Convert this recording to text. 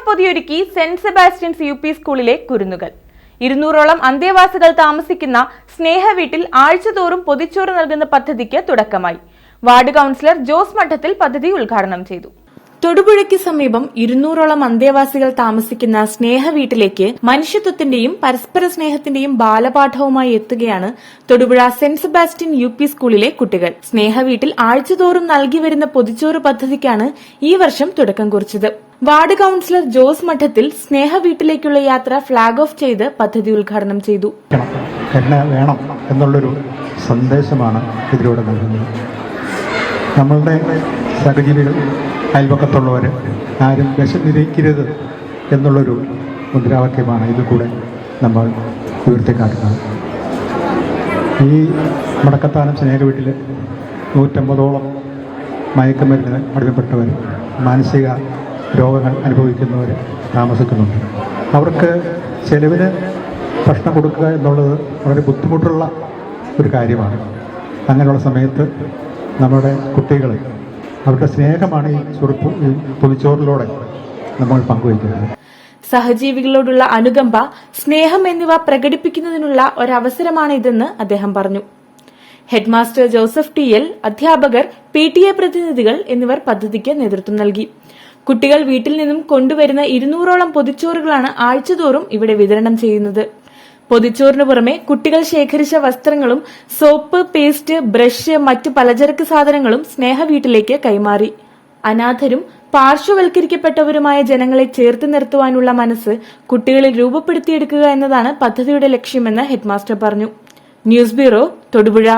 സ്നേഹപ്പൊതിയൊരുക്കി saint Sebastian's U P സ്കൂളിലെ കുരുന്നുകൾ. ഇരുന്നൂറോളം അന്തേവാസികൾ താമസിക്കുന്ന സ്നേഹ വീട്ടിൽ ആഴ്ചതോറും പൊതിച്ചോറ് നൽകുന്ന പദ്ധതിക്ക് തുടക്കമായി. വാർഡ് കൗൺസിലർ ജോസ് മഠത്തിൽ പദ്ധതി ഉദ്ഘാടനം ചെയ്തു. തൊടുപുഴയ്ക്ക് സമീപം ഇരുന്നൂറോളം അന്തേവാസികൾ താമസിക്കുന്ന സ്നേഹ വീട്ടിലേക്ക് മനുഷ്യത്വത്തിന്റെയും പരസ്പര സ്നേഹത്തിന്റെയും ബാലപാഠവുമായി എത്തുകയാണ് Thodupuzha saint Sebastian U P സ്കൂളിലെ കുട്ടികൾ. സ്നേഹ വീട്ടിൽ ആഴ്ചതോറും നൽകി വരുന്ന പൊതിച്ചോറ് പദ്ധതിക്കാണ് ഈ വർഷം തുടക്കം കുറിച്ചത്. വാർഡ് കൌൺസിലർ ജോസ് മഠത്തിൽ സ്നേഹ വീട്ടിലേക്കുള്ള യാത്ര ഫ്ളാഗ് ഓഫ് ചെയ്ത് പദ്ധതി ഉദ്ഘാടനം ചെയ്തു. വേണം എന്നുള്ളൊരു സന്ദേശമാണ് ഇതിലൂടെ നൽകുന്നത്. നമ്മളുടെ സഹജീവികൾ അയൽപക്കത്തുള്ളവർ ആരും വിശന്നിരിക്കരുത് എന്നുള്ളൊരു മുദ്രാവാക്യമാണ് ഇതിൽ കൂടെ നമ്മൾ ഉയർത്തിക്കാട്ടുന്നത് ഈ മടക്കത്താനം സ്നേഹ വീട്ടിൽ നൂറ്റമ്പതോളം മയക്കുമരുന്ന് അടിമപ്പെട്ടവർ മാനസിക രോഗങ്ങൾ അനുഭവിക്കുന്നവർ താമസിക്കുന്നുണ്ട്. അവർക്ക് ചെലവിന് ഭക്ഷണം കൊടുക്കുക എന്നുള്ളത് വളരെ ബുദ്ധിമുട്ടുള്ള ഒരു കാര്യമാണ്. അങ്ങനെയുള്ള സമയത്ത് നമ്മുടെ കുട്ടികൾ അവരുടെ സ്നേഹമാണ് ഈ ചെറുപ്പ് ഈ നമ്മൾ പങ്കുവയ്ക്കുന്നത്. സഹജീവികളോടുള്ള അനുകമ്പ സ്നേഹം എന്നിവ പ്രകടിപ്പിക്കുന്നതിനുള്ള ഒരവസരമാണ് ഇതെന്ന് അദ്ദേഹം പറഞ്ഞു. ഹെഡ്മാസ്റ്റർ ജോസഫ് ടി എൽ അധ്യാപകർ പി ടി എ പ്രതിനിധികൾ എന്നിവർ പദ്ധതിക്ക് നേതൃത്വം നൽകി. കുട്ടികൾ വീട്ടിൽ നിന്നും കൊണ്ടുവരുന്ന ഇരുന്നൂറോളം പൊതിച്ചോറുകളാണ് ആഴ്ചതോറും ഇവിടെ വിതരണം ചെയ്യുന്നത്. പൊതിച്ചോറിന് പുറമെ കുട്ടികൾ ശേഖരിച്ച വസ്ത്രങ്ങളും സോപ്പ് പേസ്റ്റ് ബ്രഷ് മറ്റ് പലചരക്ക് സാധനങ്ങളും സ്നേഹ വീട്ടിലേക്ക് കൈമാറി. അനാഥരും പാർശ്വവൽക്കരിക്കപ്പെട്ടവരുമായ ജനങ്ങളെ ചേർത്ത് നിർത്തുവാനുള്ള മനസ്സ് കുട്ടികളിൽ രൂപപ്പെടുത്തിയെടുക്കുക എന്നതാണ് പദ്ധതിയുടെ ലക്ഷ്യമെന്ന് ഹെഡ്മാസ്റ്റർ പറഞ്ഞു. News bureau Thodupuzha.